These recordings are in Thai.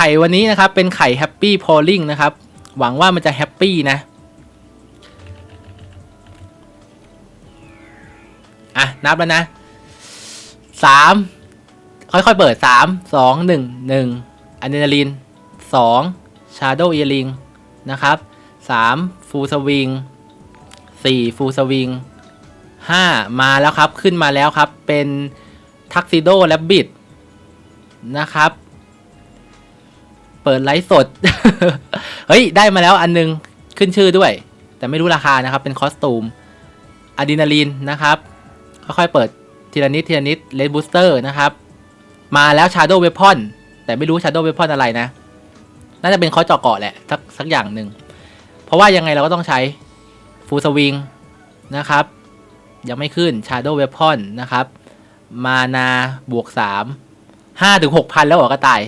ไข่วันนี้นะครับเป็นไข่แฮปปี้พอลิงนะครับ หวังว่ามันจะแฮปปี้นะอะนับแล้วนะสามค่อยๆเปิดสามสองหนึ่งหนึ่งอะดรีนาลีนสองชาโดว์เอลิงนะครับสามฟูสวิงสี่ฟูสวิงห้ามาแล้วครับขึ้นมาแล้วครับเป็นทักซิโดและบิดนะครับ ปิดไลฟ์สด เฮ้ย ได้มาแล้วอันนึง ขึ้นชื่อด้วย แต่ไม่รู้ราคานะครับ เป็นคอสตูมอะดรีนาลีนนะครับ ค่อยๆเปิดทีละนิดทีละนิดเลนบูสเตอร์นะครับ มาแล้วชาร์โดว์เวพอนแต่ไม่รู้ชาร์โดว์เวพอนอะไรนะ น่าจะเป็นคอเจาะเกาะแหละ สักสักอย่างหนึ่ง เพราะว่ายังไงเราก็ต้องใช้ฟูสวิงนะครับ ยังไม่ขึ้นชาร์โดว์เวพอนนะครับ มานาบวกสามห้าถึงหกพันแล้วเหรอกระต่าย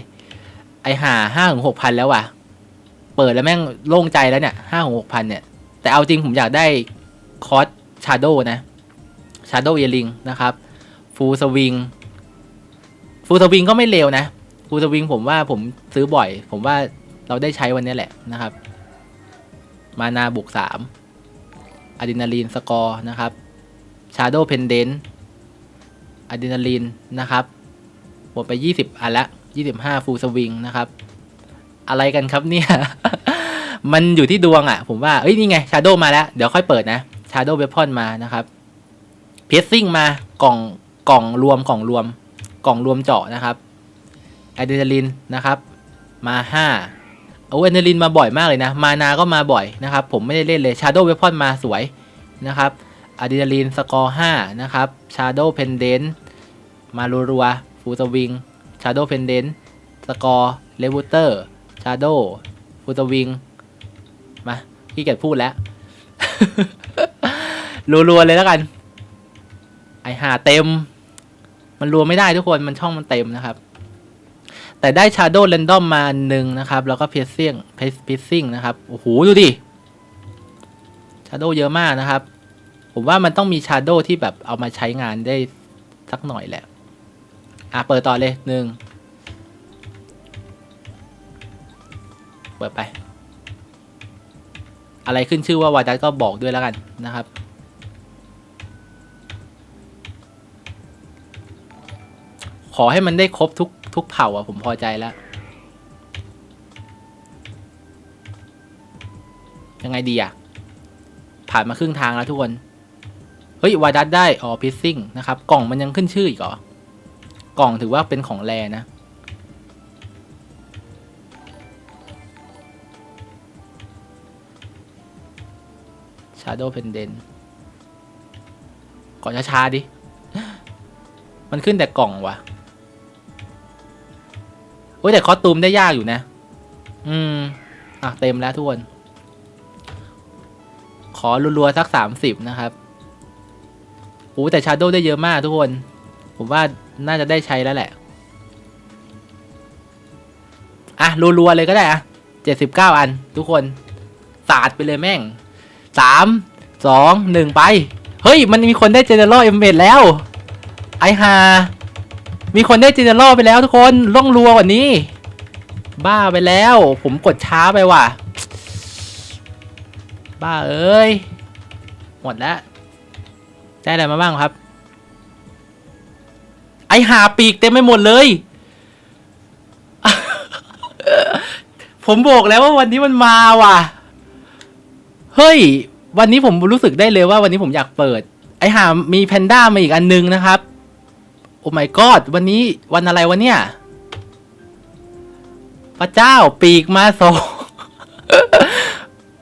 ไอหาห้าถึงหกพันแล้วว่ะ เปิดแล้วแม่งโล่งใจแล้วเนี่ยห้าหกพันเนี่ย แต่เอาจริงผมอยากได้คอสชาร์โดนะชาร์โดเยลิงนะครับฟูลสวิงฟูลสวิงก็ไม่เลวนะฟูลสวิงผมว่าผมซื้อบ่อย ผมว่าเราได้ใช้วันนี้แหละนะครับ มานาบุกสามอะดรีนาลีนสกอร์นะครับชาร์โดเพนเดนอะดรีนาลีนนะครับหมดไป 20 อันละ 25ฟูลสวิงนะครับ อะไรกันครับเนี่ย มันอยู่ที่ดวงอะ่ะ ผมว่า เอ้ย นี่ไงชาโดมาแล้ว เดี๋ยวค่อยเปิดนะชาโดเวพอนมานะครับเพสซิ่งมากล่องกล่องรวมกล่องรวม กล่องรวมเจาะนะครับอะดรีนาลีนนะครับ มาห้าเอาอะดรีนลีนมาบ่อยมากเลยนะ มานาก็มาบ่อยนะครับ ผมไม่ได้เล่นเลยชาโดเวพอนมาสวยนะครับอะดรีนาลีนสกอร์ห้านะครับชาโดเพนเดนมารัวๆฟูสวิง ชาโดเพนเดนสกอร์เลเวเตอร์ชาโดฟูสวิงมาพี่เกียจพูดแล้วรัวๆเลยแล้วกัน ไอหาเต็ม มันรัวไม่ได้ทุกคนมันช่องมันเต็มนะครับ แต่ได้ Shadow Random มาหนึ่งนะครับ แล้วก็ Piercing Piercing นะครับ โอ้โห ดูดิ Shadow เยอะมากนะครับ ผมว่ามันต้องมี Shadow ที่แบบเอามาใช้งานได้สักหน่อยแหละ อะเปิดต่อเลยหนึ่งเปิดไป อะไรขึ้นชื่อว่าวาดัสก็บอกด้วยแล้วกันนะครับ ขอให้มันได้ครบทุกทุกเผ่าอะผมพอใจแล้ว ยังไงดีอะ ผ่านมาครึ่งทางแล้วทุกคน เฮ้ย วาดัสได้ อ๋อพิซซิ่งนะครับ กล่องมันยังขึ้นชื่ออีกเหรอ กล่องถือว่าเป็นของแรนะ Shadow Pendant ก่อนช้าๆดิ มันขึ้นแต่กล่องว่ะโอ้ยแต่คอสตูมได้ยากอยู่นะ อืม อะ เต็มแล้วทุกคน ขอรัวๆสักสามสิบนะครับโอ้แต่ชาโดได้เยอะมากทุกคน ผมว่าน่าจะได้ใช้แล้วแหละ อะรัวๆเลยก็ได้อะเจ็ดสิบเก้าอัน ทุกคนสาดไปเลยแม่งสามสองหนึ่งไป เฮ้ย มันมีคนได้เจเนอเรลเอ็มเแล้ว ไอฮามีคนได้เจเนอเรลไปแล้วทุกคนล่องรัวกว่านี้ บ้าไปแล้ว ผมกดช้าไปว่ะ บ้าเอ้ย หมดแล้ว ได้อะไรมาบ้างครับ ไอหาปีกเต็มไปหมดเลย ผมบอกแล้วว่าวันนี้มันมาว่ะ เฮ้ย วันนี้ผมรู้สึกได้เลยว่าวันนี้ผมอยากเปิด ไอหามีแพนด้ามาอีกอันนึงนะครับ โอ้ my god วันนี้วันอะไรวะเนี่ย พระเจ้าปีกมาสอง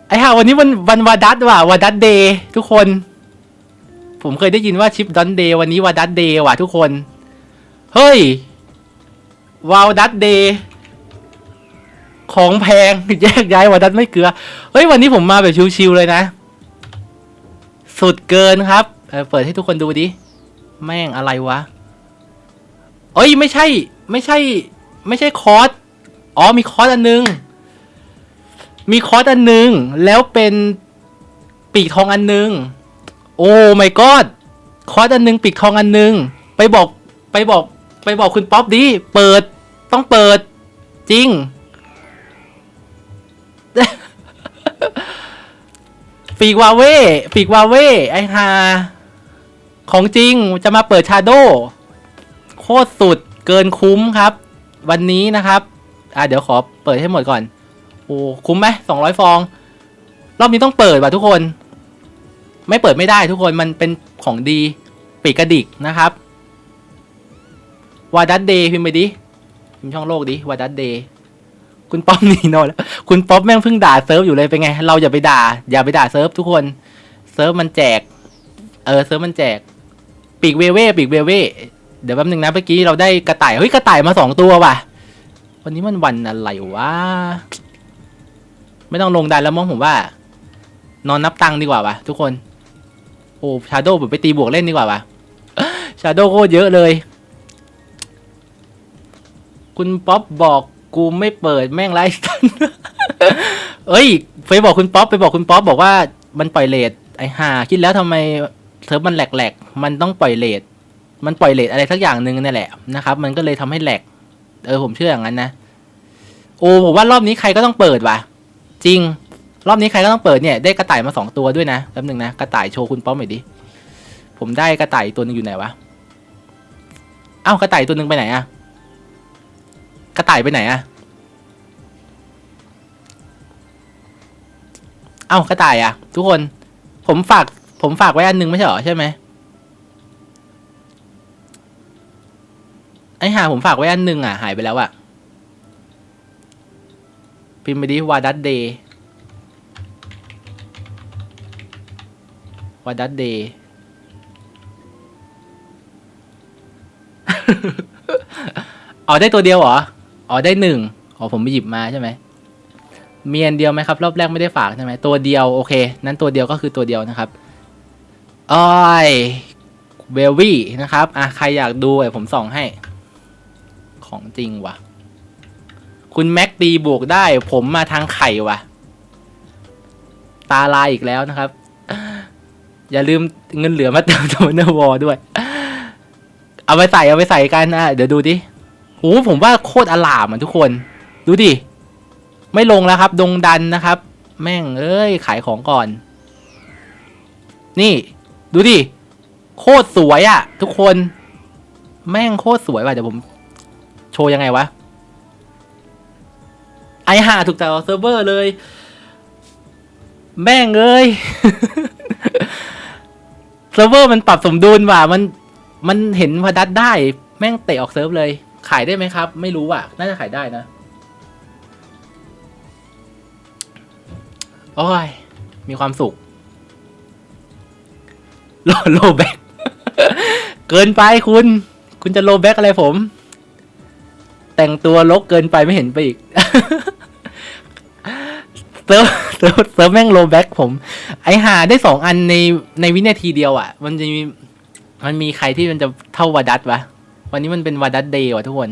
ไอห่าวันนี้วันวันวาดัตว่ะวาดัตเดย์ทุกคน ผมเคยได้ยินว่าชิปดอนเดย์วันนี้วาดัตเดย์ว่ะทุกคน เฮ้ยวาวดัตเดย์ของแพงแยกย้ายวาวดัตไม่เกลือ เฮ้ย วันนี้ผมมาแบบชิวๆเลยนะ สุดเกินครับเเปิดให้ทุกคนดูดิ แม่งอะไรวะ เอ้ย ไม่ใช่ ไม่ใช่ ไม่ใช่คอร์สอ๋อ มีคอร์สอันนึง มีคอร์สอันนึง แล้วเป็นปีกทองอันนึง โอ้ my god คอร์สอันนึงปีกทองอันนึง ไปบอกไปบอก ไปบอกคุณป๊อปดิเปิดต้องเปิด จริง ปีกวาเว่ปีกวาเว่ไอฮาของจริงจะมาเปิดชาโดโคตรสุดเกินคุ้มครับ วันนี้นะครับ อะเดี๋ยวขอเปิดให้หมดก่อน โอ้คุ้มไหมสองร้อยฟอง รอบนี้ต้องเปิดว่ะทุกคน ไม่เปิดไม่ได้ทุกคนมันเป็นของดีปีกกระดิกนะครับ วาดัตเดย์พิมพ์ไปดิพิมพ์ช่องโลกดิวาดัตเดย์คุณป๊อปนีโนแล้วคุณป๊อปแม่งเพิ่งด่าเซิร์ฟอยู่เลยเป็นไง เราอย่าไปด่า อย่าไปด่าเซิร์ฟทุกคน เซิร์ฟมันแจก เออเซิร์ฟมันแจก ปีกเวเว่ปีกเวเว่เดี๋ยวแป๊บนึงนะเมื่อกี้เราได้กระต่ายเฮ้ยกระต่ายมาสองตัวว่ะ วันนี้มันวันอะไรวะไม่ต้องลงดันแล้วมั้งผมว่า นอนนับตังค์ดีกว่าว่ะทุกคน โอ้ชาโดแบบไปตีบวกเล่นดีกว่าว่ะชาโดโคตรเยอะเลย คุณป๊อปบอกกูไม่เปิดแม่งไลฟ์สตันเอ้ยไปบอกคุณป๊อปไปบอกคุณป๊อปบอกว่ามันปล่อยเลทไอ้ห่าคิดแล้วทำไมเซิร์ฟมันแหลกๆมันต้องปล่อยเลทมันปล่อยเลทอะไรสักอย่างหนึ่งนี่แหละนะครับ มันก็เลยทำให้แหลก เออผมเชื่ออย่างนั้นนะ โอ้ผมว่ารอบนี้ใครก็ต้องเปิดว่ะ จริง รอบนี้ใครก็ต้องเปิดเนี่ย ได้กระต่ายมาสองตัวด้วยนะแป๊บนึงนะกระต่ายโชว์คุณป๊อปหน่อยดิผมได้กระต่ายตัวหนึงอยู่ไหนวะเอ้ากระต่ายตัวหนึงไปไหนอะ กระต่ายไปไหนอะเอ้ากระต่ายอะทุกคน ผมฝาก ผมฝากไว้อันหนึงไม่ใช่เหรอใช่ไหมไอห่าผมฝากไว้อันหนึงอะหายไปแล้วอะพิมพ์ไปดิวาดัตเดย์วาดัตเดย์อ๋อได้ตัวเดียวเหรอ อ๋อได้หนึ่งอ๋อผมไปหยิบมาใช่ไหมมีอันเดียวไหมครับ รอบแรกไม่ได้ฝากใช่ไหมตัวเดียวโอเค นั้นตัวเดียวก็คือตัวเดียวนะครับอ้อยเวลวี่นะครับอะใครอยากดูเดี๋ยวผมส่องให้ ของจริงว่ะ คุณแม็กตีบวกได้ ผมมาทางไข่ว่ะ ตาลายอีกแล้วนะครับ อย่าลืมเงินเหลือมาเติมโทนเนอร์วอลด้วย เอาไปใส่เอาไปใส่กันอะเดี๋ยวดูดิ โอ้ผมว่าโคตรอลามอะทุกคน ดูดิ ไม่ลงแล้วครับ ดงดันนะครับ แม่งเอ้ย ขายของก่อน นี่ ดูดิ โคตรสวยอะ ทุกคน แม่งโคตรสวยว่ะเดี๋ยวผม โชว์ยังไงวะ ไอห่าถูกแต่เซิร์ฟเวอร์เลย แม่งเอ้ยเซิร์ฟเวอร์มันปรับสมดุลว่ะมันมันเห็นพดัดได้ แม่งเตะออกเซิร์ฟเลย ขายได้ไหมครับ ไม่รู้อะ น่าจะขายได้นะ โอ้ย มีความสุขโลโลแบ็กเกินไปคุณ คุณจะโลแบ็กอะไรผม แต่งตัวลกเกินไปไม่เห็นไปอีกเซิร์ฟเซิร์ฟเซิร์ฟแม่งโลแบ็กผม ไอหาได้สองอันในในวินาทีเดียวอะ มันจะมีมันมีใครที่มันจะเท่าวาดัตวะ วันนี้มันเป็นวันดัตเดย์ว่ะทุกคน